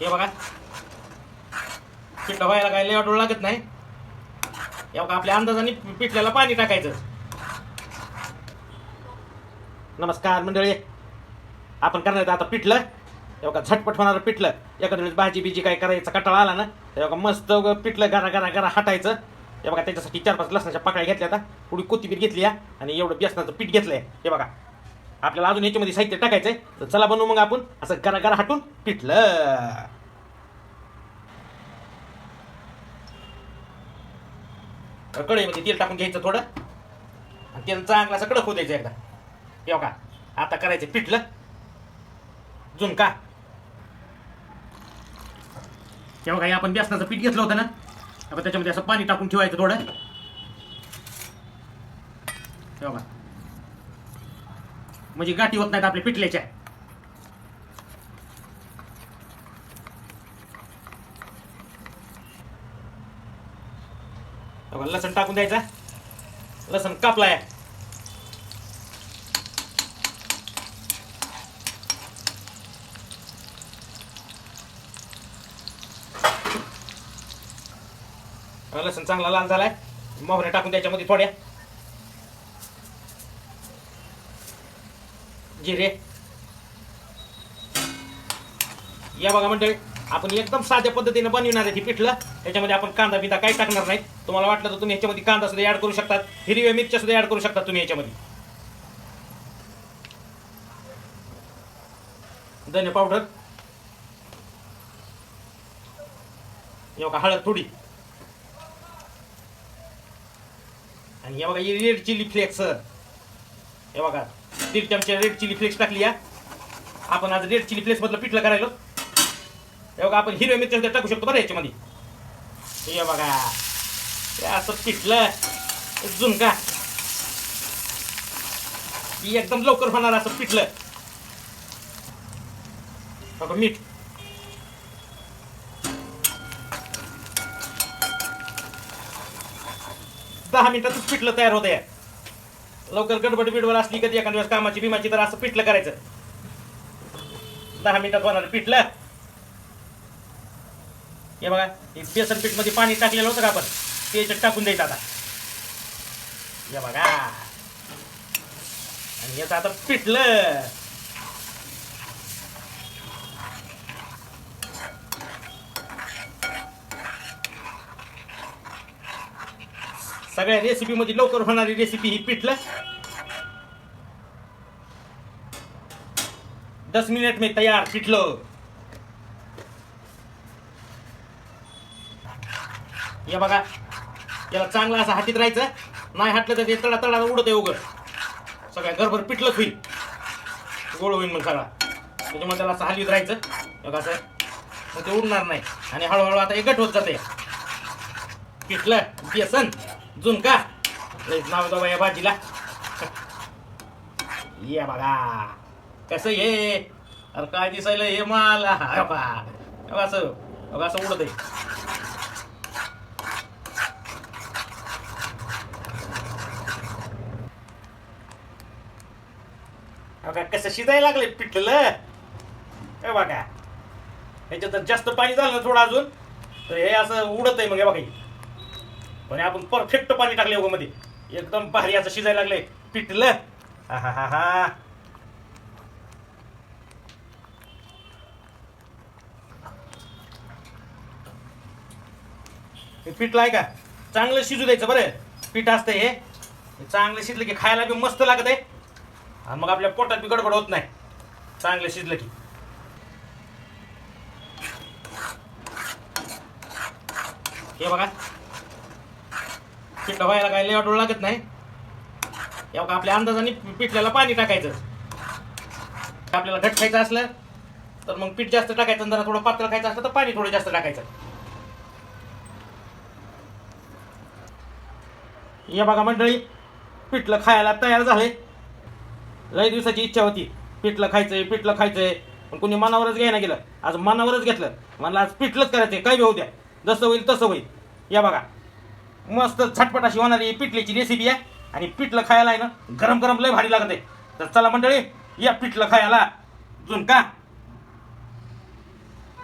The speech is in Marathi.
हे बघा. पिठलं व्हायला काय लेवा डोळ लागत नाही. या बघा आपल्या अंदाजाने पिठल्याला पाणी टाकायचं. नमस्कार मंडळी. आपण करणार आता पिठलं. एवढा झटपट होणारं पिठलं. एखाद्या वेळेस भाजी बिजी काय करायचं कटाळा आला ना तर एवढा मस्त पिठलं घरा घरा घरा हटायचं. हे बघा त्याच्यासाठी चार पाच लसणाच्या पाकळ्या घेतल्या आता. थोडी कोथिंबीर घेतली या आणि एवढं बेसनाचं पीठ घेतलंय. हे बघा आपल्याला अजून याच्यामध्ये साहित्य टाकायचंय. तर चला बनवू मग आपण. असं घरा घरा हटून पिठलं. कढईमध्ये म्हणजे तेल टाकून घ्यायचं थोडं. आणि तेल चांगलं असं कडक द्यायचं एकदा. येऊ का? आता करायचं पिठलं. झुणका. हे बघा हे आपण बेसनाचं पीठ घेतलं होतं ना? आपण त्याच्यामध्ये असं पाणी टाकून ठेवायचं थोडं. तेव्हा म्हणजे गाठी होत नाहीत आपल्या पिठल्याच्या. बघा, लसण टाकून द्यायचा. लसण कापलाय. लसण चांगला लाल झालाय. मोहऱ्या टाकून त्याच्यामध्ये थोड्या. जिरे. या बघा मंडळी. आपण एकदम साध्या पद्धतीने बनविणार आहे ती पिठलं. त्याच्यामध्ये आपण कांदा बिंदा काही टाकणार नाही तुम्हाला वाटलं तर तुम्ही याच्यामध्ये कांदा सुद्धा ऍड करू शकतात. हिरव्या मिरच्या सुद्धा ऍड करू शकतात तुम्ही याच्यामध्ये. धने पावडर. हे हळद थोडी. आणि हे बघा रेड चिली फ्लेक्स हे बघा दीड चमचे रेड चिली फ्लेक्स टाकली या. आपण आज रेड चिली फ्लेक्स मधलं पिठलं करायला. हे बघा आपण हिरव्या मिरच्या टाकू शकतो बरं याच्यामध्ये. हे बघा. हे असं पिठलं झुणका. का एकदम लवकर होणार असं पिठलं. बघा मीठ. दहा मिनिटातच पिठलं तयार होतं या लवकर गडबड बिडवर असली कधी एखाद्या वेळेस कामाची बिमाची तर असं पिठलं करायचं. दहा मिनिटात होणार पिठलं. हे बघा हे बेसन पीठमध्ये पाणी टाकलेलं होतं का आपण? ते याच्यात टाकून द्यायचं आता. हे बघा. आणि याचं आता पिठलं. सगळ्या रेसिपी मध्ये लवकर होणारी रेसिपी ही पिठलं. दस मिनिट मी तयार पिठलं. हे बघा. याला चांगलं असं हातीत राहायचं. नाही हाटलं तर ते तडा तडा उडत आहे उघड सगळ्या घरभर पिठलंच होईल गोळ होईल मग सगळा. त्याच्यामुळे त्याला असं हलवीत राहायचं. बघा असं मग ते उडणार नाही. आणि हळूहळू आता एकट होत जाते पिठलं बेसन झुणका. लयच नाव दबा या भाजीला. ये बघा. कसं ये अरे काय दिसायला हे मला? असं. असं उडत आहे बघा कसं शिजायला लागले पिठलं? हे बघा. ह्याच्यात जास्त पाणी झालं ना थोडं अजून. तर हे असं उडत आहे मग हे बघा हे. पण आपण परफेक्ट पाणी टाकले मध्ये एकदम भारी असं शिजायला लागले पिठलं. हा हा हा हा. हे पिठलं आहे का? चांगलं शिजू द्यायचं बरं. पीठ असतं हे. हे चांगलं शिजलं की खायला बी मस्त लागत आहे आणि मग आपल्या पोटात बी गडबड होत नाही. चांगलं शिजलं की. हे बघा. पिठलं व्हायला काय लेवा डोळ लागत नाही. या बघा आपल्या अंदाजाने पिठल्याला पाणी टाकायचं. आपल्याला घट खायचं असलं तर मग पीठ जास्त टाकायचं जरा थोडं पातळ खायचं असलं तर पाणी थोडं जास्त टाकायचं. हे बघा मंडळी पिठलं खायला तयार झाले लय दिवसाची इच्छा होती. पिठलं खायचंय पिठलं खायचंय. पण कोणी मनावरच घ्यायला गेलं. आज मनावरच घेतलं. म्हणलं आज पिठलंच करायचंय. काय बी द्या. जसं होईल तसं होईल. या बघा. मस्त झटपट अशी होणारी पिठल्याची रेसिपी आहे आणि पिठलं खायला आहे ना गरम गरम लय भारी लागत आहे तर चला मंडळी या पिठलं खायला झुणका.